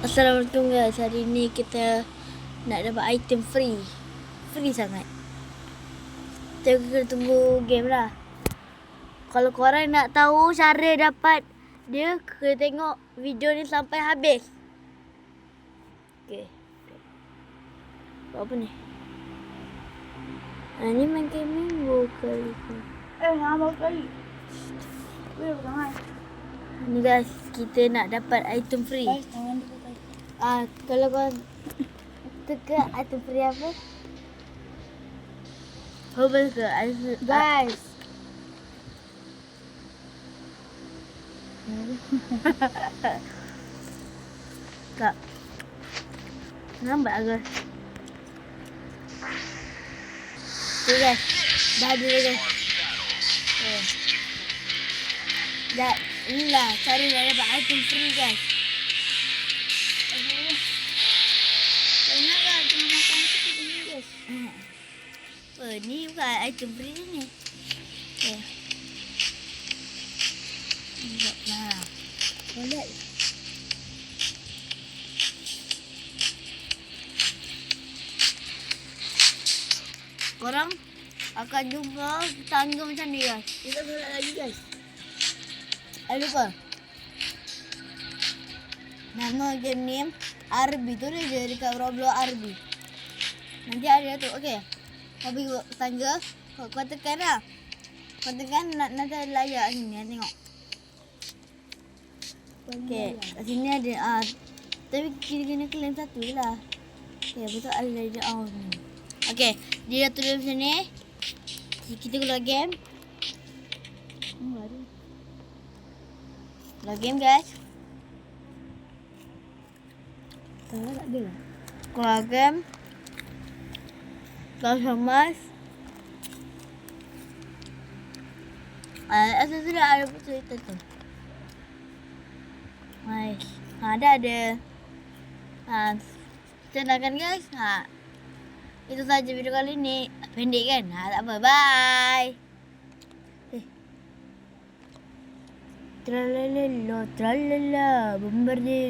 Assalamualaikum guys. Hari ni kita nak dapat item free. Free sangat. Kita kena tunggu game lah. Kalau korang nak tahu cara dapat dia, kena tengok video ni sampai habis. Okay. Buat apa ni? Ha, ni main game minggu kali ni. Eh, nama kali. Weh. Ni guys, kita nak dapat item free. Guys, tangan Ah, kalau kau teka item free apa? Ke? Item- ah, Guys. Kak. Nampak ke? Tu guys. Dah ada dah guys. Eh. Dah, inilah cara nak dapat item free guys. Apa ni bukan item free ni. Okay. Nah. Boleh. Korang akan jumpa tangga macam ni guys. Kita solat lagi guys. Eh lupa. Nama game ni RB tulis je dekat Roblox RB. Nanti ada tu. Okey. Pergi tangga. Kau, kau tekan lah. Kau tekan nak nanti ada layar sini. Nak tengok. Okey. Kat sini ada. Ah, tapi kita kena claim satu je lah. Okey. Betul ada layar oh, ni. Okey. Dia dah tulis macam ni. Kita keluar game. Hmm. Keluar game guys. Tak ada lah. Keluar game. Keluar kemas. Ah, asal ada cerita tu. Nice. Ha, dah ada. Ha, senangkan guys. Ha. Itu saja video kali ni. Pendek kan? Ha, tak apa. Bye. Eh. Tralala, tralala, bombardier.